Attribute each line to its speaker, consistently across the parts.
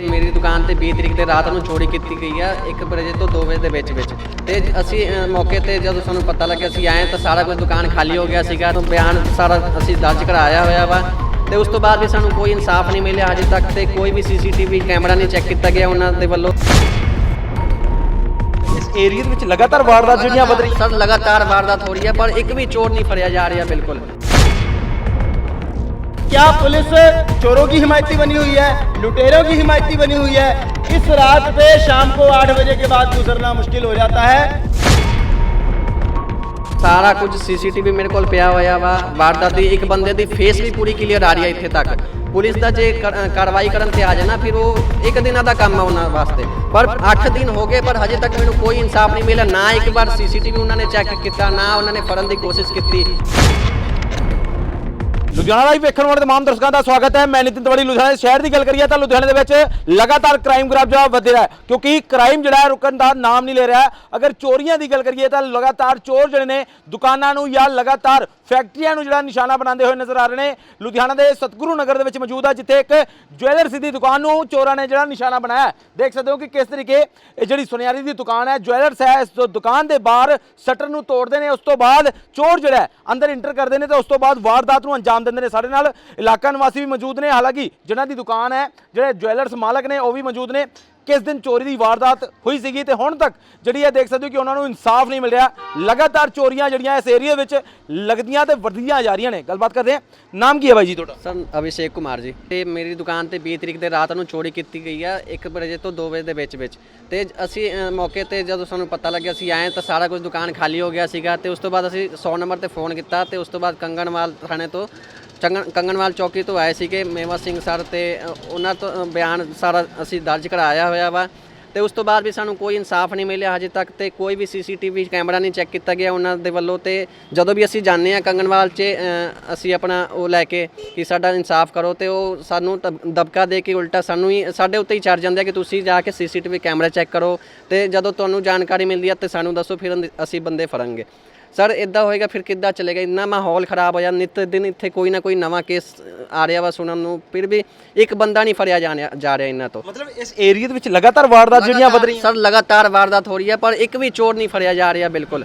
Speaker 1: ਮੇਰੀ ਦੁਕਾਨ ਤੇ 20 ਤਰੀਕ ਦੇ ਰਾਤ ਨੂੰ ਚੋਰੀ ਕੀਤੀ ਗਈ ਆ 1 ਵਜੇ ਤੋਂ 2 ਵਜੇ ਦੇ ਵਿੱਚ ਵਿੱਚ। ਤੇ ਅਸੀਂ ਅ, ਮੌਕੇ ਤੇ ਜਦੋਂ ਸਾਨੂੰ ਪਤਾ ਲੱਗਿਆ ਅਸੀਂ ਆਏ ਤਾਂ ਸਾਰਾ ਕੁਝ ਦੁਕਾਨ ਖਾਲੀ ਹੋ ਗਿਆ ਸੀਗਾ ਤਾਂ ਬਿਆਨ ਸਾਰਾ ਅਸੀਂ ਦਰਜ ਕਰਾਇਆ ਹੋਇਆ ਵਾ। ਤੇ ਉਸ ਤੋਂ ਬਾਅਦ ਵੀ ਸਾਨੂੰ ਕੋਈ ਇਨਸਾਫ ਨਹੀਂ ਮਿਲਿਆ ਅਜੇ ਤੱਕ ਤੇ ਕੋਈ ਵੀ ਸੀਸੀਟੀਵੀ ਕੈਮਰਾ ਨਹੀਂ ਚੈੱਕ ਕੀਤਾ ਗਿਆ ਉਹਨਾਂ ਦੇ ਵੱਲੋਂ।
Speaker 2: ਇਸ ਏਰੀਆ ਦੇ ਵਿੱਚ ਲਗਾਤਾਰ ਵਾਰਦਾਤ ਜਿਹੜੀਆਂ ਵਧ ਰਹੀਆਂ
Speaker 1: ਸਰ ਲਗਾਤਾਰ ਵਾਰਦਾਤ ਹੋ ਰਹੀ ਹੈ ਪਰ ਇੱਕ ਵੀ ਚੋਰ ਨਹੀਂ ਫੜਿਆ ਜਾ ਰਿਹਾ ਬਿਲਕੁਲ।
Speaker 3: क्या पुलिस चोरों की हिमायती बनी हुई है लुटेरों की हिमायती बनी हुई है इस रात पे शाम को आठ बजे के बाद गुजरना मुश्किल हो जाता है
Speaker 1: ਸਾਰਾ ਕੁਝ ਸੀਸੀਟੀਵੀ ਮੇਰੇ ਕੋਲ ਪਿਆ ਹੋਇਆ ਵਾ ਵਾਰਦਾਤ ਦੀ ਇੱਕ ਬੰਦੇ ਦੀ ਫੇਸ ਵੀ ਪੂਰੀ ਕਲੀਅਰ ਆ ਰਹੀ ਹੈ ਇੱਥੇ ਤੱਕ ਪੁਲਿਸ ਦਾ ਜੇ ਕਰ- ਅ, ਕਾਰਵਾਈ ਕਰਨ ਤੇ ਆ ਜਾਏ ਨਾ ਫਿਰ ਉਹ ਇੱਕ ਦਿਨਾਂ ਦਾ ਕੰਮ ਆ ਉਹਨਾਂ ਵਾਸਤੇ ਪਰ 8 ਦਿਨ ਹੋ ਗਏ ਪਰ ਹਜੇ ਤੱਕ ਮੈਨੂੰ ਕੋਈ ਇਨਸਾਫ ਨਹੀਂ ਮਿਲਿਆ ਨਾ ਇੱਕ ਵਾਰ ਸੀਸੀਟੀਵੀ ਉਹਨਾਂ ਨੇ ਚੈੱਕ ਕੀਤਾ ਨਾ ਉਹਨਾਂ ਨੇ ਫੜਨ ਦੀ ਕੋਸ਼ਿਸ਼ ਕੀਤੀ
Speaker 2: ਲੁਧਿਆਣਾ ਲਾਈਵ ਵੇਖਣ ਵਾਲੇ ਤਮਾਮ ਦਰਸ਼ਕਾਂ ਦਾ ਸਵਾਗਤ ਹੈ। ਮੈਂ ਨਿਤਿਨ ਤਵੜੀ, ਲੁਧਿਆਣਾ ਦੇ ਸ਼ਹਿਰ ਦੀ ਗੱਲ ਕਰੀਏ ਤਾਂ ਲੁਧਿਆਣੇ ਦੇ ਵਿੱਚ ਲਗਾਤਾਰ ਕ੍ਰਾਈਮ ਗ੍ਰਾਫ ਜਿਹੜਾ ਵਧ ਰਿਹਾ ਹੈ ਕਿਉਂਕਿ ਕ੍ਰਾਈਮ ਜਿਹੜਾ ਹੈ ਰੁਕਣ ਦਾ ਨਾਮ ਨਹੀਂ ਲੈ ਰਿਹਾ ਅਗਰ ਚੋਰੀਆਂ ਦੀ ਗੱਲ ਕਰੀਏ ਤਾਂ ਲਗਾਤਾਰ ਚੋਰ ਜਿਹੜੇ ਨੇ ਦੁਕਾਨਾਂ ਨੂੰ ਜਾਂ ਲਗਾਤਾਰ ਫੈਕਟਰੀਆਂ ਨੂੰ ਜਿਹੜਾ ਨਿਸ਼ਾਨਾ ਬਣਾਉਂਦੇ ਹੋਏ ਨਜ਼ਰ ਆ ਰਹੇ ਨੇ। ਲੁਧਿਆਣਾ ਦੇ ਸਤਗੁਰੂ ਨਗਰ ਦੇ ਵਿੱਚ ਮੌਜੂਦ ਹੈ ਜਿੱਥੇ ਇੱਕ ਜੁਐਲਰਸ ਦੀ ਦੁਕਾਨ ਨੂੰ ਚੋਰਾਂ ਨੇ ਜਿਹੜਾ ਨਿਸ਼ਾਨਾ ਬਣਾਇਆ ਦੇਖ ਸਕਦੇ ਹੋ ਕਿ ਕਿਸ ਤਰੀਕੇ ਇਹ ਜਿਹੜੀ ਸੁਨਿਆਰੀ ਦੀ ਦੁਕਾਨ ਹੈ ਜੁਐਲਰਸ ਹੈ, ਇਸ ਦੁਕਾਨ ਦੇ ਬਾਹਰ ਸ਼ਟਰ ਨੂੰ ਤੋੜਦੇ ਨੇ, ਉਸ ਤੋਂ ਬਾਅਦ ਚੋਰ ਜਿਹੜਾ ਅੰਦਰ ਇੰਟਰ ਕਰਦੇ ਨੇ ਤੇ ਉਸ ਤੋਂ ਬਾਅਦ ਵਾਰਦਾਤ ਨੂੰ ਅੰਜਾਮ ਦਿੰਦੇ ਨੇ। ਸਾਡੇ ਨਾਲ ਇਲਾਕਾ ਨਿਵਾਸੀ ਵੀ ਮੌਜੂਦ ਨੇ। ਹਾਲਾਂਕਿ ਜਿਨ੍ਹਾਂ ਦੀ ਦੁਕਾਨ ਹੈ, ਜਿਹੜੇ ਜੁਐਲਰਸ ਮਾਲਕ ਨੇ, ਉਹ ਵੀ ਮੌਜੂਦ ਨੇ। ਕਿਸ ਦਿਨ ਚੋਰੀ ਦੀ ਵਾਰਦਾਤ ਹੋਈ ਸੀਗੀ ਤੇ ਹੁਣ ਤੱਕ ਜਿਹੜੀ ਇਹ ਦੇਖ ਸਕਦੇ ਹੋ ਕਿ ਉਹਨਾਂ ਨੂੰ ਇਨਸਾਫ ਨਹੀਂ ਮਿਲ ਰਿਹਾ ਲਗਾਤਾਰ ਚੋਰੀਆਂ ਜਿਹੜੀਆਂ ਇਸ ਏਰੀਆ ਵਿੱਚ ਲੱਗਦੀਆਂ ਤੇ ਵੱਧਦੀਆਂ ਜਾ ਰਹੀਆਂ ਨੇ। ਗੱਲਬਾਤ ਕਰਦੇ ਹਾਂ। ਨਾਮ ਕੀ ਹੈ ਬਾਈ ਜੀ ਤੁਹਾਡਾ?
Speaker 1: ਸਰ ਅਭਿਸ਼ੇਕ ਕੁਮਾਰ ਜੀ। ਤੇ ਮੇਰੀ ਦੁਕਾਨ ਤੇ 20 ਤਰੀਕ ਦੇ ਰਾਤ ਨੂੰ ਚੋਰੀ ਕੀਤੀ ਗਈ ਆ 1 ਵਜੇ ਤੋਂ 2 ਵਜੇ ਦੇ ਵਿੱਚ ਵਿੱਚ। ਤੇ ਅਸੀਂ ਅ, ਮੌਕੇ ਤੇ ਜਦੋਂ ਸਾਨੂੰ ਪਤਾ ਲੱਗਿਆ ਅਸੀਂ ਆਏ ਤਾਂ ਸਾਰਾ ਕੁਝ ਦੁਕਾਨ ਖਾਲੀ ਹੋ ਗਿਆ ਸੀਗਾ ਤੇ ਉਸ ਤੋਂ ਬਾਅਦ ਅਸੀਂ 100 ਨੰਬਰ ਤੇ ਫੋਨ ਕੀਤਾ ਤੇ ਉਸ ਤੋਂ ਬਾਅਦ ਕੰਗਣਵਾਲ ਥਾਣੇ ਤੋਂ ਚੰਗਨ ਕੰਗਣਵਾਲ ਚੌਕੀ ਤੋਂ ਆਏ ਸੀਗੇ ਮੇਵਾ ਸਿੰਘ ਸਰ ਤੇ ਉਹਨਾਂ ਤੋਂ ਬਿਆਨ ਸਾਰਾ ਅਸੀਂ ਦਰਜ ਕਰਾਇਆ ਹੋਇਆ ਵਾ। ਤੇ ਉਸ ਤੋਂ ਬਾਅਦ ਵੀ ਸਾਨੂੰ ਕੋਈ ਇਨਸਾਫ ਨਹੀਂ ਮਿਲਿਆ ਹਜੇ ਤੱਕ ਤੇ ਕੋਈ ਵੀ ਸੀਸੀਟੀਵੀ ਕੈਮਰਾ ਨਹੀਂ ਚੈੱਕ ਕੀਤਾ ਗਿਆ ਉਹਨਾਂ ਦੇ ਵੱਲੋਂ ਤੇ ਜਦੋਂ ਵੀ ਅਸੀਂ ਜਾਂਦੇ ਆ ਕੰਗਨਵਾਲ 'ਚ ਅਸੀਂ ਆਪਣਾ ਉਹ ਲੈ ਕੇ ਕਿ ਸਾਡਾ ਇਨਸਾਫ ਕਰੋ ਤੇ ਉਹ ਸਾਨੂੰ ਦਬ- ਦਬਕਾ ਦੇ ਕੇ ਉਲਟਾ ਸਾਨੂੰ ਹੀ ਸਾਡੇ ਉੱਤੇ ਹੀ ਚੜ ਜਾਂਦੇ ਕਿ ਤੁਸੀਂ ਜਾ ਕੇ ਸੀਸੀਟੀਵੀ ਕੈਮਰਾ ਚੈੱਕ ਕਰੋ ਤੇ ਜਦੋਂ ਤੁਹਾਨੂੰ ਜਾਣਕਾਰੀ ਮਿਲਦੀ ਆ ਤੇ ਸਾਨੂੰ ਦੱਸੋ, ਫਿਰ ਅੰਦ- ਅਸੀਂ ਬੰਦੇ ਫੜਾਂਗੇ। ਸਰ ਇਦਾਂ ਹੋਏਗਾ ਫਿਰ ਕਿੱਦਾਂ ਚੱਲੇਗਾ? ਇੰਨਾ ਮਾਹੌਲ ਖਰਾਬ ਹੋ ਜਾ ਨਿਤ ਦਿਨ ਇੱਥੇ ਕੋਈ ਨਾ ਕੋਈ ਨਵਾਂ ਕੇਸ ਆ ਰਿਹਾ ਵਾ ਸੁਣਨ ਨੂੰ। ਫਿਰ ਵੀ ਇੱਕ ਬੰਦਾ ਨਹੀਂ ਫੜਿਆ ਜਾਣਿਆ- ਜਾ ਰਿਹਾ ਇਹਨਾਂ ਤੋਂ।
Speaker 2: ਮਤਲਬ ਇਸ ਏਰੀਆ ਦੇ ਵਿੱਚ ਲਗਾਤਾਰ ਵਾਰਦਾਤ ਜਿਹੜੀਆਂ ਵਧ ਰਹੀਆਂ
Speaker 1: ਸਰ ਲਗਾਤਾਰ ਵਾਰਦਾਤ ਹੋ ਰਹੀ ਹੈ ਪਰ ਇੱਕ ਵੀ ਚੋਰ ਨਹੀਂ ਫੜਿਆ ਜਾ ਰਿਹਾ ਬਿਲਕੁਲ।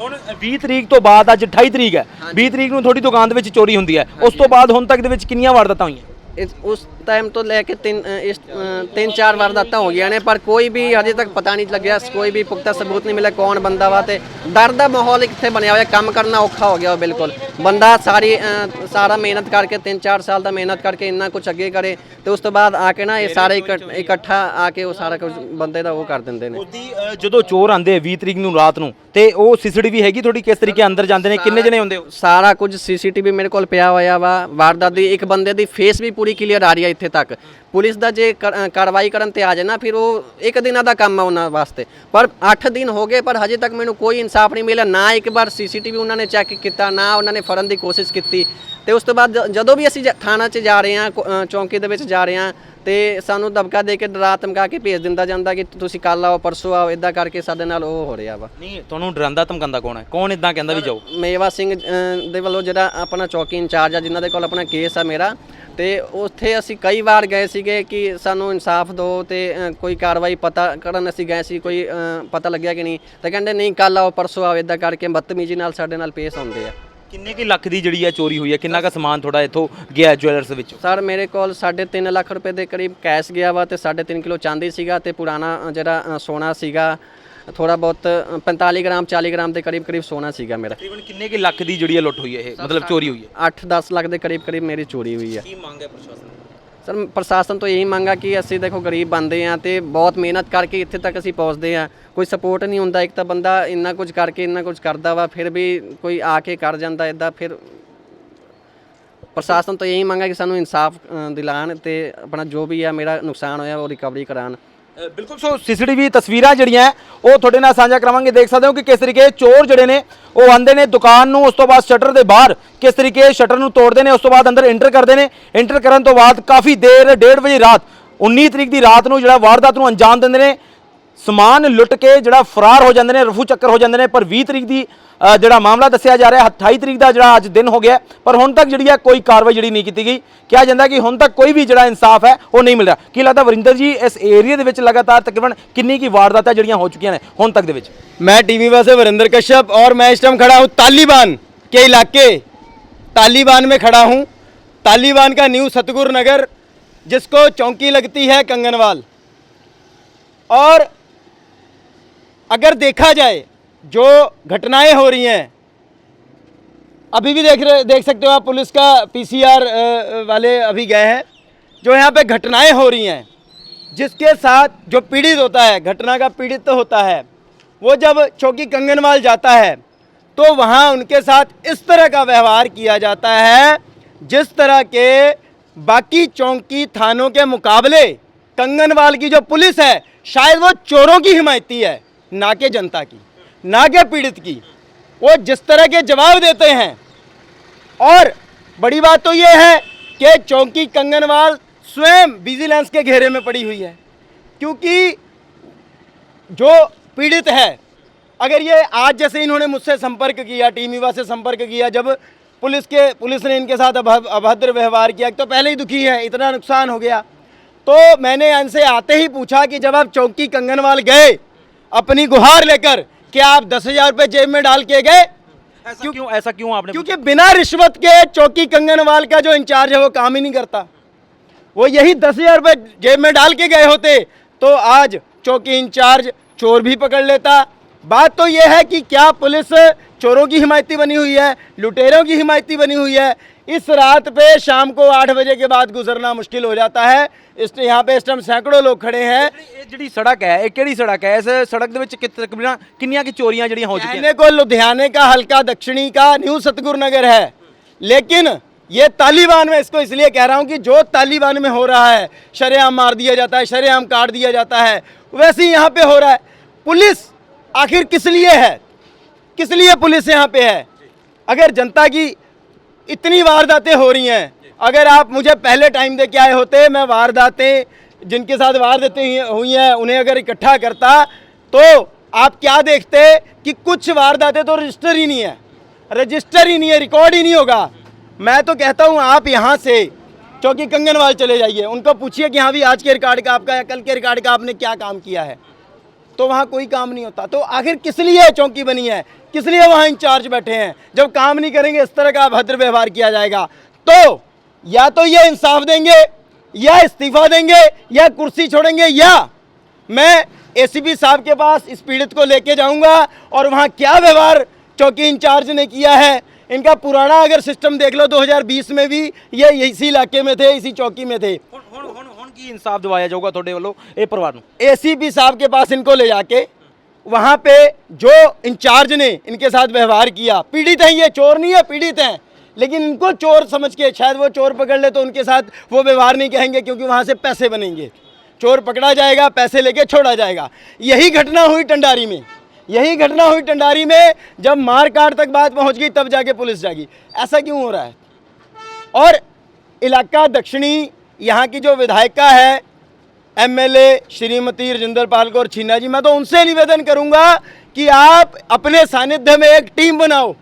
Speaker 2: ਹੁਣ 20 ਤਰੀਕ ਤੋਂ ਬਾਅਦ ਅੱਜ 28 ਤਰੀਕ ਹੈ। 20 ਤਰੀਕ ਨੂੰ ਤੁਹਾਡੀ ਦੁਕਾਨ ਦੇ ਵਿੱਚ ਚੋਰੀ ਹੁੰਦੀ ਹੈ। ਉਸ ਤੋਂ ਬਾਅਦ ਹੁਣ ਤੱਕ ਦੇ ਵਿੱਚ ਕਿੰਨੀਆਂ ਵਾਰਦਾਤਾਂ ਹੋਈਆਂ?
Speaker 1: ਇਸ ਉਸ ਟਾਈਮ ਤੋਂ ਲੈ ਕੇ ਤਿੰਨ ਇਸ ਤਿੰਨ ਚਾਰ ਵਾਰਦਾਤਾਂ ਹੋ ਗਈਆਂ ਨੇ ਪਰ ਕੋਈ ਵੀ ਹਜੇ ਤੱਕ ਪਤਾ ਨਹੀਂ ਲੱਗਿਆ ਕੋਈ ਵੀ ਪੁਖਤਾ ਸਬੂਤ ਨਹੀਂ ਮਿਲਿਆ ਕੌਣ ਬੰਦਾ ਵਾ ਤੇ ਡਰ ਦਾ ਮਾਹੌਲ ਇੱਥੇ ਬਣਿਆ ਹੋਇਆ ਕੰਮ ਕਰਨਾ ਔਖਾ ਹੋ ਗਿਆ ਬਿਲਕੁਲ। ਬੰਦਾ ਸਾਰੀ ਸਾਰਾ ਮਿਹਨਤ ਕਰਕੇ 3-4 ਸਾਲ ਦਾ ਮਿਹਨਤ ਕਰਕੇ ਇੰਨਾ ਕੁਝ ਅੱਗੇ ਕਰੇ ਤੇ ਉਸ ਤੋਂ ਬਾਅਦ ਆ ਕੇ ਨਾ ਇਹ ਸਾਰੇ ਇਕੱਠ- ਆ ਕੇ ਉਹ ਸਾਰਾ ਕੁਝ ਬੰਦੇ ਦਾ ਉਹ ਕਰ ਦਿੰਦੇ ਨੇ।
Speaker 2: ਜਦੋਂ ਚੋਰ ਆਂਦੇ 20 ਤਰੀਕ ਨੂੰ ਰਾਤ ਨੂੰ ਤੇ ਉਹ ਸੀਸੀਟੀਵੀ ਹੈਗੀ ਤੁਹਾਡੀ? ਕਿਸ ਤਰੀਕੇ ਅੰਦਰ ਜਾਂਦੇ ਨੇ? ਕਿੰਨੇ ਜਣੇ ਹੁੰਦੇ ਹੋ?
Speaker 1: ਸਾਰਾ ਕੁਝ ਸੀਸੀਟੀਵੀ ਮੇਰੇ ਕੋਲ ਪਿਆ ਹੋਇਆ ਵਾ। ਵਾਰਦਾਤ ਦੀ ਇੱਕ ਬੰਦੇ ਦੀ ਫੇਸ ਵੀ ਪੂਰੀ ਕਲੀਅਰ ਆ ਰਹੀ ਹੈ ਇੱਥੇ ਤੱਕ। ਪੁਲਿਸ ਦਾ ਜੇ ਕਾਰਵਾਈ ਕਰਨ ਤੇ ਆ ਨਾ ਫਿਰ ਉਹ ਇੱਕ ਦਿਨਾਂ ਦਾ ਕੰਮ ਆ ਉਹਨਾਂ ਵਾਸਤੇ। ਪਰ 8 ਦਿਨ ਹੋ ਗਏ ਪਰ ਹਜੇ ਤੱਕ ਮੈਨੂੰ ਕੋਈ ਇਨਸਾਫ ਨਹੀਂ ਮਿਲਿਆ। ਨਾ ਇੱਕ ਵਾਰ ਸੀਸੀਟੀਵੀ ਉਹਨਾਂ ਨੇ ਚੈੱਕ ਕੀਤਾ ਨਾ ਉਹਨਾਂ ਨੇ ਫੜਨ ਦੀ ਕੋਸ਼ਿਸ਼ ਕੀਤੀ। ਤੇ ਉਸ ਤੋਂ ਬਾਅਦ ਜਦੋਂ ਵੀ ਅਸੀਂ ਥਾਣਾ 'ਚ ਜਾ ਰਹੇ ਹਾਂ ਚੌਂਕੀ ਦੇ ਵਿੱਚ ਜਾ ਰਹੇ ਹਾਂ ਤੇ ਸਾਨੂੰ ਦਬਕਾ ਦੇ ਕੇ ਡਰਾ ਧਮਕਾ ਕੇ ਭੇਜ ਦਿੰਦਾ ਜਾਂਦਾ ਕਿ ਤੁਸੀਂ ਕੱਲ ਆਓ ਪਰਸੋਂ ਆਓ ਇਦਾਂ ਕਰਕੇ ਸਾਡੇ ਨਾਲ ਉਹ ਹੋ ਰਿਹਾ ਵਾ।
Speaker 2: ਨਹੀਂ ਤੁਹਾਨੂੰ ਡਰਾਉਂਦਾ ਧਮਕਾਉਂਦਾ ਕੌਣ ਹੈ? ਕੌਣ ਇਦਾਂ ਕਹਿੰਦਾ ਵੀ ਜਾਓ?
Speaker 1: ਮੇਵਾ ਸਿੰਘ ਦੇ ਵੱਲੋਂ ਜਿਹੜਾ ਆਪਣਾ ਚੌਕੀ ਇੰਚਾਰਜ ਆ ਜਿਨ੍ਹਾਂ ਦੇ ਕੋਲ ਆਪਣਾ ਕੇਸ ਆ ਮੇਰਾ ਤੇ ਉੱਥੇ ਅਸੀਂ ਕਈ ਵਾਰ ਗਏ ਸੀਗੇ ਕਿ ਸਾਨੂੰ ਇਨਸਾਫ ਦਿਓ ਤੇ ਅ, ਕੋਈ ਕਾਰਵਾਈ ਪਤਾ ਕਰਨ ਅਸੀਂ ਗਏ ਸੀ ਕੋਈ ਅ, ਪਤਾ ਲੱਗਿਆ ਕਿ ਨਹੀਂ? ਤਾਂ ਕਹਿੰਦੇ ਨਹੀਂ ਕੱਲ ਆਓ ਪਰਸੋਂ ਆਓ। ਇਦਾਂ ਕਰਕੇ ਬਦਤਮੀਜ਼ੀ ਨਾਲ ਸਾਡੇ ਨਾਲ ਪੇਸ਼ ਹੁੰਦੇ ਆ।
Speaker 2: ਕਿੰਨੇ ਕੀ ਲੱਖ ਦੀ ਜਿਹੜੀ ਹੈ ਚੋਰੀ ਹੋਈ ਹੈ ਕਿੰਨਾ ਕਾ ਸਮਾਨ ਤੁਹਾਡਾ ਇੱਥੋਂ ਗਿਆ ਜੁਐਲਰਸ ਵਿੱਚੋਂ?
Speaker 1: ਸਰ ਮੇਰੇ ਕੋਲ 3.5 ਲੱਖ ਰੁਪਏ ਦੇ ਕਰੀਬ ਕੈਸ਼ ਗਿਆ ਵਾ ਤੇ 3.5 ਕਿਲੋ ਚਾਂਦੀ ਸੀਗਾ ਤੇ ਪੁਰਾਣਾ ਅ, ਜਿਹੜਾ ਅ, ਸੋਨਾ ਸੀਗਾ ਥੋੜਾ ਬਹੁਤ ਅ, 45 ਗ੍ਰਾਮ 40 ਗ੍ਰਾਮ ਦੇ ਕਰੀਬ ਕਰੀਬ ਸੋਨਾ ਸੀਗਾ ਮੇਰਾ।
Speaker 2: ਤਕਰੀਬਨ ਕਿੰਨੇ ਕੀ ਲੱਖ ਦੀ ਜਿਹੜੀ ਹੈ ਲੁੱਟ ਹੋਈ ਹੈ ਇਹ? ਮਤਲਬ ਚੋਰੀ ਹੋਈ ਹੈ
Speaker 1: 8-10 ਲੱਖ ਦੇ ਕਰੀਬ ਕਰੀਬ ਮੇਰੀ ਚੋਰੀ ਹੋਈ ਆ।
Speaker 2: ਕੀ ਮੰਗ ਹੈ ਪ੍ਰਸ਼ਾਸਨ
Speaker 1: ਸਰ ਪ੍ਰਸ਼ਾਸਨ ਤੋਂ ਇਹੀ ਮੰਗਾ ਕਿ ਅਸੀਂ ਦੇਖੋ ਗਰੀਬ ਬੰਦੇ ਆ ਤੇ ਬਹੁਤ ਮਿਹਨਤ ਕਰਕੇ ਇੱਥੇ ਤੱਕ ਅਸੀਂ ਪਹੁੰਚਦੇ ਆ। ਕੋਈ ਸਪੋਰਟ ਨਹੀਂ ਹੁੰਦਾ ਇੱਕ ਤਾਂ ਬੰਦਾ ਇੰਨਾ ਕੁਝ ਕਰਕੇ ਇੰਨਾ ਕੁਝ ਕਰਦਾ ਵਾ ਫਿਰ ਵੀ ਕੋਈ ਆ ਕੇ ਕਰ ਜਾਂਦਾ ਇਦਾਂ ਫਿਰ ਪ੍ਰਸ਼ਾਸਨ ਤੋਂ ਇਹੀ ਮੰਗਾ ਕਿ ਸਾਨੂੰ ਇਨਸਾਫ ਅ, ਦਿਲਾਣ ਤੇ ਆਪਣਾ ਜੋ ਵੀ ਆ ਮੇਰਾ ਨੁਕਸਾਨ ਹੋਇਆ ਉਹ ਰਿਕਵਰੀ ਕਰਾਣ
Speaker 2: ਬਿਲਕੁਲ ਸੋ ਸੀਸੀਟੀਵੀ ਤਸਵੀਰਾਂ ਜਿਹੜੀਆਂ ਹੈ, ਉਹ ਤੁਹਾਡੇ ਨਾਲ ਸਾਂਝਾ ਕਰਾਵਾਂਗੇ। ਦੇਖ ਸਕਦੇ ਹੋ ਕਿ ਕਿਸ ਤਰੀਕੇ ਚੋਰ ਜਿਹੜੇ ਨੇ ਉਹ ਆਂਦੇ ਨੇ ਦੁਕਾਨ ਨੂੰ ਉਸ ਤੋਂ ਬਾਅਦ ਸ਼ਟਰ ਦੇ ਬਾਹਰ ਕਿਸ ਤਰੀਕੇ ਸ਼ਟਰ ਨੂੰ ਤੋੜਦੇ ਨੇ ਉਸ ਤੋਂ ਬਾਅਦ ਅੰਦਰ ਐਂਟਰ ਕਰਦੇ ਨੇ। ਐਂਟਰ ਕਰਨ ਤੋਂ ਬਾਅਦ ਕਾਫੀ ਦੇਰ 1:30 ਵਜੇ ਰਾਤ 19 ਤਰੀਕ ਦੀ ਰਾਤ ਨੂੰ ਜਿਹੜਾ ਵਾਰਦਾਤ ਨੂੰ ਅੰਜਾਮ ਦਿੰਦੇ ਨੇ ਸਮਾਨ ਲੁੱਟ ਕੇ ਜਿਹੜਾ ਫਰਾਰ ਹੋ ਜਾਂਦੇ ਨੇ ਰਫੂ ਚੱਕਰ ਹੋ ਜਾਂਦੇ ਨੇ ਪਰ 20 ਤਰੀਕ ਦੀ ਜਿਹੜਾ ਮਾਮਲਾ ਦੱਸਿਆ ਜਾ ਰਿਹਾ 28 ਤਰੀਕ ਦਾ ਜਿਹੜਾ ਅੱਜ ਦਿਨ ਹੋ ਗਿਆ ਹੈ, ਪਰ ਹੁਣ ਤੱਕ ਜਿਹੜੀ ਹੈ ਕੋਈ ਕਾਰਵਾਈ ਜਿਹੜੀ ਨਹੀਂ ਕੀਤੀ ਗਈ ਕਿਹਾ ਜਾਂਦਾ ਕਿ ਹੁਣ ਤੱਕ ਕੋਈ ਵੀ ਜਿਹੜਾ ਇਨਸਾਫ ਹੈ ਉਹ ਨਹੀਂ ਮਿਲ ਰਿਹਾ ਕੀ ਲੱਗਦਾ ਵਰਿੰਦਰ ਜੀ ਇਸ ਏਰੀਆ ਦੇ ਵਿੱਚ ਲਗਾਤਾਰ ਤਕਰੀਬਨ ਕਿੰਨੀ ਕੀ ਵਾਰਦਾਤਾਂ ਜਿਹੜੀਆਂ ਹੋ ਚੁੱਕੀਆਂ ਨੇ ਹੁਣ ਤੱਕ ਦੇ ਵਿੱਚ
Speaker 3: मैं टीवी से वरिंदर कश्यप और मैं इस टाइम खड़ा हूँ तालिबान के इलाके तालिबान में खड़ा हूँ तालिबान का न्यू सतगुरु नगर जिसको चौकी लगती है कंगनवाल और अगर देखा जाए जो घटनाएँ हो रही हैं, अभी भी देख रहे, देख सकते हो आप, पुलिस का पीसीआर वाले अभी गए हैं, जो यहाँ पे घटनाएँ हो रही हैं, जिसके साथ जो पीड़ित होता है, घटना का पीड़ित तो होता है, वो जब चौकी कंगनवाल जाता है तो वहाँ उनके साथ इस तरह का व्यवहार किया जाता है, जिस तरह के बाकी चौकी थानों के मुकाबले कंगनवाल की जो पुलिस है, शायद वो चोरों की हिमायती है, ना कि जनता की। ना कि पीड़ित की। वो जिस तरह के जवाब देते हैं, और बड़ी बात तो ये है कि चौकी कंगनवाल स्वयं विजिलेंस के घेरे में पड़ी हुई है, क्योंकि जो पीड़ित है, अगर ये आज जैसे इन्होंने मुझसे संपर्क किया, टीम युवा से संपर्क किया, जब पुलिस के, पुलिस ने इनके साथ अभ- अभद्र व्यवहार किया तो पहले ही दुखी है, इतना नुकसान हो गया। तो मैंने इनसे आते ही पूछा कि जब आप चौकी कंगनवाल गए, अपनी गुहार लेकर क्या आप दस हज़ार रुपए जेब में डाल के गए?
Speaker 2: ऐसा क्यों ऐसा क्यों आपने
Speaker 3: क्योंकि बिना रिश्वत के चौकी कंगनवाल का जो इंचार्ज है वो काम ही नहीं करता। वो यही दस हज़ार रुपये जेब में डाल के गए होते तो आज चौकी इंचार्ज चोर भी पकड़ लेता बात तो ये है कि क्या पुलिस चोरों की हिमायती बनी हुई है लुटेरों की हिमायती बनी हुई है इस रात पे शाम को आठ बजे के बाद गुजरना मुश्किल हो जाता है इस यहाँ पे इस टाइम सैकड़ों लोग खड़े हैं
Speaker 2: ਇਹ ਜਿਹੜੀ ਸੜਕ ਹੈ ਇਹ ਕਿਹੜੀ ਸੜਕ ਹੈ ਇਸ ਸੜਕ ਦੇ ਵਿੱਚ ਕਿਤ- ਤਕਰੀਬਨ ਕਿੰਨੀਆਂ ਕੀ ਚੋਰੀਆਂ ਜਿਹੜੀਆਂ ਹੋ ਚੁੱਕੀਆਂ
Speaker 3: कहने को लुधियाने का हल्का दक्षिणी का न्यू सतगुरु नगर है लेकिन ये तालिबान में इसको इसलिए कह रहा हूँ कि जो तालिबान में हो रहा है शरेआम मार दिया जाता है शरेआम काट दिया जाता है वैसे ही यहाँ पे हो रहा है पुलिस आखिर किस लिए है? किस लिए पुलिस यहाँ पे है? अगर जनता की इतनी वारदातें हो रही हैं, अगर आप मुझे पहले टाइम दे के आए होते, मैं वारदातें जिनके साथ वारदातें हुई- हैं, उन्हें अगर इकट्ठा करता तो आप क्या देखते कि कुछ वारदातें तो रजिस्टर ही नहीं है? रजिस्टर ही नहीं है, रिकॉर्ड ही नहीं होगा। मैं तो कहता हूँ, आप यहाँ से चौकी कंगनवाल चले जाइए। उनको पूछिए कि हाँ भी आज के रिकॉर्ड का आपका या कल के रिकॉर्ड का आपने क्या काम किया है? तो वहाँ कोई काम नहीं होता। तो आखिर किस लिए चौकी बनी है? किस लिए वहाँ इंचार्ज बैठे हैं? जब काम नहीं करेंगे इस तरह का भद्र व्यवहार किया जाएगा। तो या तो ये इंसाफ देंगे या इस्तीफा देंगे या कुर्सी छोड़ेंगे या मैं एसीपी साहब के पास इस पीड़ित को लेके जाऊँगा और वहाँ क्या व्यवहार चौकी इंचार्ज ने किया है? इनका पुराना अगर सिस्टम देख लो 2020 में भी ये इसी इलाके में थे इसी चौकी में थे।
Speaker 2: हुण, हुण, हुण। ਕੀ ਇਨਸਾਫ ਦਿਵਾਇਆ ਜਾਊਗਾ ਤੁਹਾਡੇ ਵੱਲੋਂ ਇਹ ਪਰਿਵਾਰ ਨੂੰ
Speaker 3: एसीपी साहब के पास इनको ले जाके वहाँ पे जो इंचार्ज ने इनके साथ व्यवहार किया पीड़ित हैं ये चोर नहीं है पीड़ित हैं लेकिन इनको चोर समझ के शायद वो चोर पकड़ ले तो उनके साथ वो व्यवहार नहीं कहेंगे क्योंकि वहाँ से पैसे बनेंगे चोर पकड़ा जाएगा पैसे लेके छोड़ा जाएगा यही घटना हुई टंडारी में यही घटना हुई टंडारी में जब मार काट तक बात पहुँच गई तब जाके पुलिस जागी ऐसा क्यों हो रहा है और इलाका दक्षिणी यहाँ की जो विधायिका है एमएलए श्रीमती राजेंद्र पाल कौर छीना जी, मैं तो उनसे निवेदन करूँगा कि आप अपने सानिध्य में एक टीम बनाओ।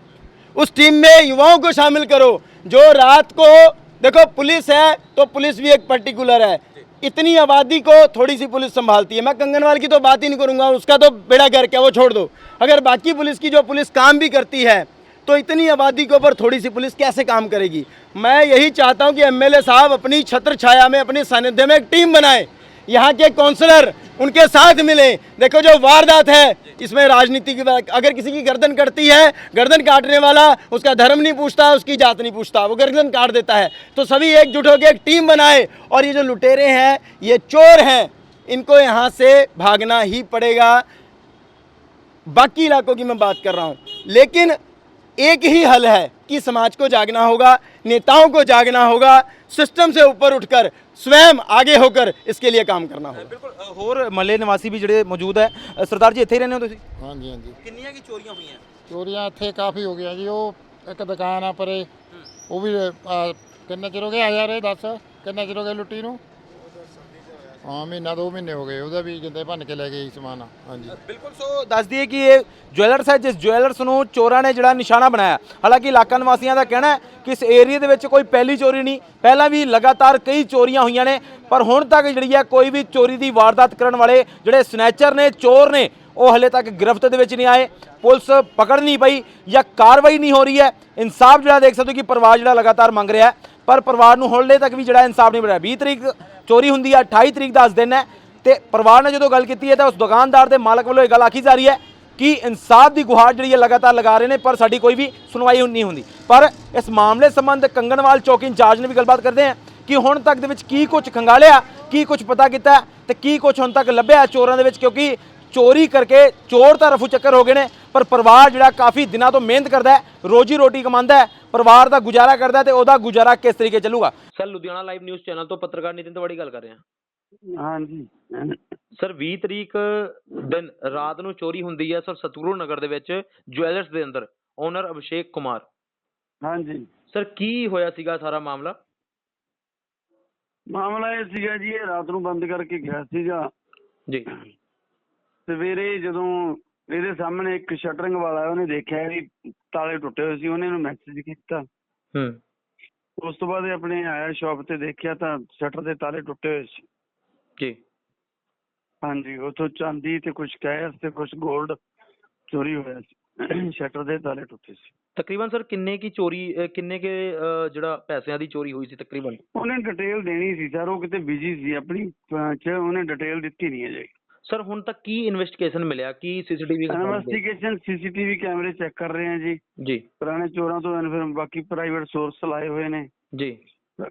Speaker 3: उस टीम में युवाओं को शामिल करो, जो रात को, देखो पुलिस है तो पुलिस भी एक पर्टिकुलर है। इतनी आबादी को थोड़ी सी पुलिस संभालती है। मैं कंगनवाल की तो बात ही नहीं करूँगा, उसका तो बेड़ा गर्क है, वो छोड़ दो। अगर बाकी पुलिस की जो पुलिस काम भी करती है तो इतनी आबादी के ऊपर थोड़ी सी पुलिस कैसे काम करेगी? मैं यही चाहता हूँ कि एमएलए साहब अपनी छत्र छाया में, अपने सानिध्य में एक टीम बनाए। यहाँ के काउंसलर उनके साथ मिले। देखो जो वारदात है, इसमें राजनीति की अगर किसी की गर्दन कटती है, गर्दन काटने वाला उसका धर्म नहीं पूछता, उसकी जात नहीं पूछता, वो गर्दन काट देता है। तो सभी एकजुट होकर एक टीम बनाए। और ये जो लुटेरे हैं, ये चोर हैं, इनको यहाँ से भागना ही पड़ेगा। बाकी इलाकों की मैं बात कर रहा हूँ। लेकिन एक ही हल है कि समाज को जागना होगा नेताओं को जागना होगा सिस्टम से ऊपर उठकर स्वयं आगे होकर इसके लिए काम करना होगा
Speaker 2: ਬਿਲਕੁਲ ਅ, ਹੋਰ ਮੱਲੇ ਨਿਵਾਸੀ ਵੀ ਜਿਹੜੇ ਮੌਜੂਦ ਹੈ ਅ, ਸਰਦਾਰ ਜੀ ਇੱਥੇ ਹੀ ਰਹਿੰਦੇ ਹੋ ਤੁਸੀਂ
Speaker 4: ਹਾਂਜੀ ਹਾਂਜੀ
Speaker 2: ਕਿੰਨੀਆਂ ਕੀ ਚੋਰੀਆਂ ਹੋਈਆਂ
Speaker 4: ਚੋਰੀਆਂ ਇੱਥੇ ਕਾਫੀ ਹੋ ਗਈਆਂ ਜੀ ਉਹ ਇੱਕ ਦੁਕਾਨ ਆ ਪਰੇ ਉਹ ਵੀ ਆ, ਕਿੰਨਾ ਚਿਰ ਹੋ ਗਿਆ ਆ ਯਾਰ ਇਹ ਦੱਸ ਕਿੰਨਾ ਚਿਰ ਹੋ ਗਿਆ ਲੁੱਟੀ ਨੂੰ ਹਾਂ, ਮਹੀਨਾ ਦੋ ਮਹੀਨੇ ਹੋ ਗਏ, ਉਹਦਾ ਵੀ ਜਿੰਦੇ ਭੰਨ ਕੇ ਲੈ ਗਏ ਸਮਾਨ ਹਾਂਜੀ।
Speaker 2: ਬਿਲਕੁਲ, ਸੋ ਦੱਸ ਦਈਏ ਕਿ ਇਹ ਜੁਐਲਰਸ ਹੈ, ਜਿਸ ਜੁਐਲਰਸ ਨੂੰ ਚੋਰਾਂ ਨੇ ਜਿਹੜਾ ਨਿਸ਼ਾਨਾ ਬਣਾਇਆ। ਹਾਲਾਂਕਿ ਇਲਾਕਾ ਨਿਵਾਸੀਆਂ ਦਾ ਕਹਿਣਾ ਹੈ ਕਿ ਇਸ ਏਰੀਆ ਦੇ ਵਿੱਚ ਕੋਈ ਪਹਿਲੀ ਚੋਰੀ ਨਹੀਂ, ਪਹਿਲਾਂ ਵੀ ਲਗਾਤਾਰ ਕਈ ਚੋਰੀਆਂ ਹੋਈਆਂ ਨੇ, ਪਰ ਹੁਣ ਤੱਕ ਜਿਹੜੀ ਹੈ ਕੋਈ ਵੀ ਚੋਰੀ ਦੀ ਵਾਰਦਾਤ ਕਰਨ ਵਾਲੇ ਜਿਹੜੇ ਸਨੈਚਰ ਨੇ, ਚੋਰ ਨੇ, ਉਹ ਹਲੇ ਤੱਕ ਗ੍ਰਿਫਤ ਦੇ ਵਿੱਚ ਨਹੀਂ ਆਏ। ਪੁਲਿਸ ਪਕੜ ਨਹੀਂ ਪਈ ਜਾਂ ਕਾਰਵਾਈ ਨਹੀਂ ਹੋ ਰਹੀ ਹੈ। ਇਨਸਾਫ ਜਿਹੜਾ ਦੇਖ ਸਕਦੇ ਹੋ ਕਿ ਪਰਿਵਾਰ ਜਿਹੜਾ ਲਗਾਤਾਰ ਮੰਗ ਰਿਹਾ ਹੈ। ਪਰ ਪਰਿਵਾਰ ਨੂੰ ਹਲੇ ਤੱਕ ਵੀ ਜਿਹੜਾ ਇਨਸਾਫ ਨਹੀਂ ਮਿਲਿਆ। 20 ਤਰੀਕ ਚੋਰੀ ਹੁੰਦੀ ਹੈ 28 ਤਰੀਕ ਦਾ 10 ਦਿਨ ਹੈ। ਤੇ ਪਰਿਵਾਰ ਨੇ ਜਦੋਂ ਗੱਲ ਕੀਤੀ ਹੈ ਤਾਂ ਉਸ ਦੁਕਾਨਦਾਰ ਦੇ ਮਾਲਕ ਵੱਲੋਂ ਇਹ ਗੱਲ ਆਖੀ ਜਾ ਰਹੀ ਹੈ ਕਿ ਇਨਸਾਫ ਦੀ ਗੁਹਾਰ ਜਿਹੜੀ ਹੈ ਲਗਾਤਾਰ ਲਗਾ ਰਹੇ ਨੇ, ਪਰ ਸਾਡੀ ਕੋਈ ਵੀ ਸੁਣਵਾਈ ਨਹੀਂ ਹੁੰਦੀ। ਪਰ ਇਸ ਮਾਮਲੇ ਸੰਬੰਧ ਕੰਗਣਵਾਲ ਚੌਕੀ ਇੰਚਾਰਜ ਨੇ ਵੀ ਗੱਲਬਾਤ ਕਰਦੇ ਹਾਂ ਕਿ ਹੁਣ ਤੱਕ ਦੇ ਵਿੱਚ ਕੀ ਕੁਝ ਖੰਗਾਲਿਆ, ਕੀ ਕੁਝ ਪਤਾ ਕੀਤਾ ਹੈ ਤੇ ਕੀ ਕੁਝ ਹੁਣ ਤੱਕ ਲੱਭਿਆ ਚੋਰਾਂ ਦੇ ਵਿੱਚ, ਕਿਉਂਕਿ ਚੋਰੀ ਕਰਕੇ ਚੋਰ ਤਾਂ ਰਫੂ ਚੱਕਰ ਹੋ ਗਏ ਨੇ ਪਰ ਪਰਿਵਾਰ ਜਿਹੜਾ ਕਾਫੀ ਦਿਨਾਂ ਤੋਂ ਮਿਹਨਤ ਕਰਦਾ ਹੈ ਰੋਜੀ ਰੋਟੀ ਕਮਾਉਂਦਾ ਹੈ ਪਰਿਵਾਰ ਦਾ ਗੁਜ਼ਾਰਾ ਕਰਦਾ ਤੇ ਉਹਦਾ ਗੁਜ਼ਾਰਾ ਕਿਸ ਤਰੀਕੇ ਚੱਲੂਗਾ? Sir Ludhiana live news channel ਤੋਂ ਪੱਤਰਕਾਰ ਨਿਤਿਨ ਤਿਵਾੜੀ ਗੱਲ ਕਰ ਰਹੇ ਹਾਂ।
Speaker 5: ਹਾਂਜੀ।
Speaker 2: ਸਰ 20 ਤਰੀਕ ਦਿਨ ਰਾਤ ਨੂੰ ਚੋਰੀ ਹੁੰਦੀ ਹੈ ਸਰ ਸਤਗੁਰੂ ਨਗਰ ਦੇ ਵਿੱਚ ਜੁਐਲਰਸ ਦੇ ਅੰਦਰ ਓਨਰ ਅਭਿਸ਼ੇਕ ਕੁਮਾਰ।
Speaker 5: ਹਾਂਜੀ।
Speaker 2: ਸਰ ਕੀ ਹੋਇਆ ਸੀਗਾ ਸਾਰਾ ਮਾਮਲਾ?
Speaker 5: ਮਾਮਲਾ ਇਹ ਸੀਗਾ ਜੀ ਇਹ ਰਾਤ ਨੂੰ ਬੰਦ ਕਰਕੇ ਗਿਆ ਸੀਗਾ।
Speaker 2: ਜੀ।
Speaker 5: ਸਵੇਰੇ ਜਦੋਂ ਇਹਦੇ ਸਾਹਮਣੇ ਇੱਕ ਸ਼ਟਰਿੰਗ ਵਾਲਾ ਹੈ, ਉਹਨੇ ਦੇਖਿਆ ਵੀ ਤਾਲੇ ਟੁੱਟੇ ਹੋਏ ਸੀ ਉਹਨੇ ਇਹਨੂੰ ਮੈਸੇਜ ਕੀਤਾ।
Speaker 2: ਹੂੰ।
Speaker 5: ਉਸ ਤੋਂ ਬਾਅਦ ਆਪਣੇ ਆਇਆ ਸ਼ਾਪ ਤੇ ਦੇਖਿਆ ਤਾਂ ਸ਼ਟਰ ਦੇ ਤਾਲੇ ਟੁੱਟੇ ਹੋਏ ਸੀ।
Speaker 2: ਜੀ
Speaker 5: ਹਾਂਜੀ ਉਥੋਂ ਚਾਂਦੀ ਤੇ ਕੁਝ ਕੈਸ਼ ਤੇ ਕੁਝ 골ਡ ਚੋਰੀ ਹੋਇਆ ਸੀ। ਸ਼ਟਰ ਦੇ ਤਾਲੇ ਟੁੱਟੇ ਸੀ।
Speaker 2: ਤਕਰੀਬਨ ਸਰ ਕਿੰਨੇ ਕੀ ਚੋਰੀ ਕਿੰਨੇ ਕੇ ਜਿਹੜਾ ਪੈਸਿਆਂ ਦੀ ਚੋਰੀ ਹੋਈ ਸੀ ਤਕਰੀਬਨ?
Speaker 5: ਉਹਨੇ ਡਿਟੇਲ ਦੇਣੀ ਸੀ ਸਰ ਉਹ ਕਿਤੇ ਬਿਜ਼ੀ ਸੀ ਆਪਣੀ ਚ ਉਹਨੇ ਡਿਟੇਲ ਦਿੱਤੀ ਨਹੀਂ ਅਜੇ।
Speaker 2: ਸਰ ਹੁਣ ਤੱਕ ਕੀ ਇਨਵੈਸਟੀਗੇਸ਼ਨ ਮਿਲਿਆ? ਕੀ ਸੀਸੀਟੀਵੀ
Speaker 5: ਇਨਵੈਸਟੀਗੇਸ਼ਨ ਸੀਸੀਟੀਵੀ ਕੈਮਰੇ ਚੈੱਕ ਕਰ ਰਹੇ ਹਾਂ ਜੀ।
Speaker 2: ਜੀ।
Speaker 5: ਪੁਰਾਣੇ ਚੋਰਾਂ ਤੋਂ ਫਿਰ ਬਾਕੀ ਪ੍ਰਾਈਵੇਟ ਸੋਰਸ ਲਾਏ ਹੋਏ ਨੇ।
Speaker 2: ਜੀ।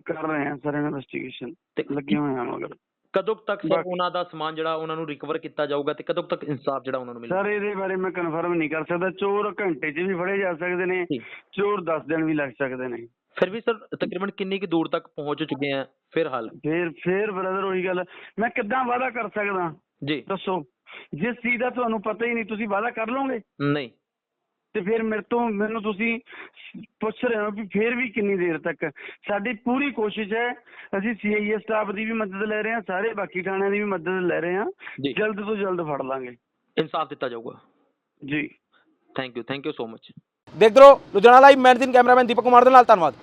Speaker 5: ਕਰ ਰਹੇ ਹਾਂ ਸਰ ਇਨਵੈਸਟੀਗੇਸ਼ਨ
Speaker 2: ਤੇ
Speaker 5: ਲੱਗੇ ਹੋਏ ਹਾਂ ਮਗਰ।
Speaker 2: ਕਦੋਂ ਤੱਕ ਸਰ ਉਹਨਾਂ ਦਾ ਸਮਾਨ ਜਿਹੜਾ ਉਹਨਾਂ ਨੂੰ ਰਿਕਵਰ ਕੀਤਾ ਜਾਊਗਾ ਤੇ ਕਦੋਂ ਤੱਕ ਇਨਸਾਫ ਜਿਹੜਾ ਉਹਨਾਂ ਨੂੰ ਮਿਲੇਗਾ?
Speaker 5: ਸਰ ਇਹਦੇ ਬਾਰੇ ਮੈਂ ਕਨਫਰਮ ਨਹੀਂ ਕਰ ਸਕਦਾ। ਚੋਰ ਘੰਟੇ 'ਚ ਵੀ ਫੜੇ ਜਾ ਸਕਦੇ ਨੇ। ਚੋਰ 10 ਦਿਨ ਵੀ ਲੱਗ ਸਕਦੇ ਨੇ।
Speaker 2: ਫਿਰ ਵੀ ਸਰ ਤਕਰੀਬਨ ਕਿੰਨੀ ਕੁ ਦੂਰ ਤੱਕ ਪਹੁੰਚ ਚੁੱਕੇ ਆ? ਫਿਰ ਹੱਲ।
Speaker 5: ਫੇਰ ਫੇਰ ਬ੍ਰਦਰ ਉਹੀ ਗੱਲ। ਮੈਂ ਕਿੱਦਾਂ ਵਾਅਦਾ ਕਰ ਸਕਦਾ?
Speaker 2: ਜੀ।
Speaker 5: ਦੱਸੋ। ਜਿਸ ਚੀਜ਼ ਦਾ ਤੁਹਾਨੂੰ ਪਤਾ ਹੀ ਨਹੀਂ ਤੁਸੀਂ ਵਾਅਦਾ ਕਰ ਲਓਗੇ?
Speaker 2: ਨਹੀਂ।
Speaker 5: ਤੇ ਫਿਰ ਮੇਰੇ ਤੋਂ ਮੈਨੂੰ ਤੁਸੀਂ ਪੁੱਛ ਰਹੇ ਹੋ ਵੀ ਫਿਰ ਵੀ ਕਿੰਨੀ ਦੇਰ ਤੱਕ? ਸਾਡੀ ਪੂਰੀ ਕੋਸ਼ਿਸ਼ ਹੈ ਅਸੀਂ ਸੀਆਈਏ ਸਟਾਫ ਦੀ ਵੀ ਮਦਦ ਲੈ ਰਹੇ ਹਾਂ ਸਾਰੇ ਬਾਕੀ ਥਾਣਿਆਂ ਦੀ ਵੀ ਮਦਦ ਲੈ ਰਹੇ ਹਾਂ।
Speaker 2: ਜੀ।
Speaker 5: ਜਲਦ ਤੋਂ ਜਲਦ ਫੜ ਲਾਂਗੇ।
Speaker 2: ਇਨਸਾਫ ਦਿੱਤਾ ਜਾਊਗਾ।
Speaker 5: ਜੀ।
Speaker 2: Thank you thank you so much
Speaker 6: ਦੇਖਦੇ ਰਹੋ Ludhiana live magazine cameraman Deepak Kumar ਦੇ ਨਾਲ ਧੰਨਵਾਦ।